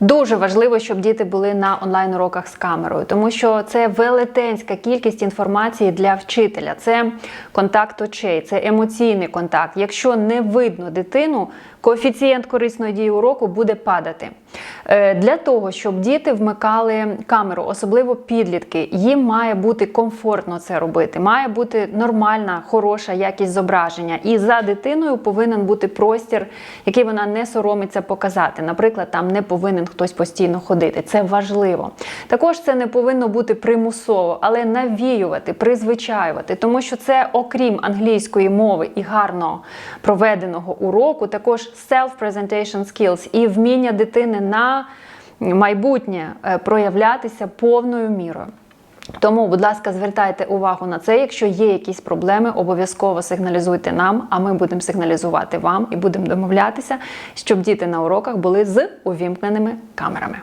Дуже важливо, щоб діти були на онлайн-уроках з камерою, тому що це велетенська кількість інформації для вчителя. Це контакт очей, це емоційний контакт. Якщо не видно дитину, коефіцієнт корисної дії уроку буде падати. Е, Для того, щоб діти вмикали камеру, особливо підлітки, їм має бути комфортно це робити, має бути нормальна, хороша якість зображення. І за дитиною повинен бути простір, який вона не соромиться показати. Наприклад, там не повинен хтось постійно ходити. Це важливо. Також це не повинно бути примусово, але навіювати, призвичаювати, тому що це, окрім англійської мови і гарно проведеного уроку, також self-presentation skills і вміння дитини на майбутнє е, проявлятися повною мірою. Тому, будь ласка, звертайте увагу на це. Якщо є якісь проблеми, обов'язково сигналізуйте нам, а ми будемо сигналізувати вам і будемо домовлятися, щоб діти на уроках були з увімкненими камерами.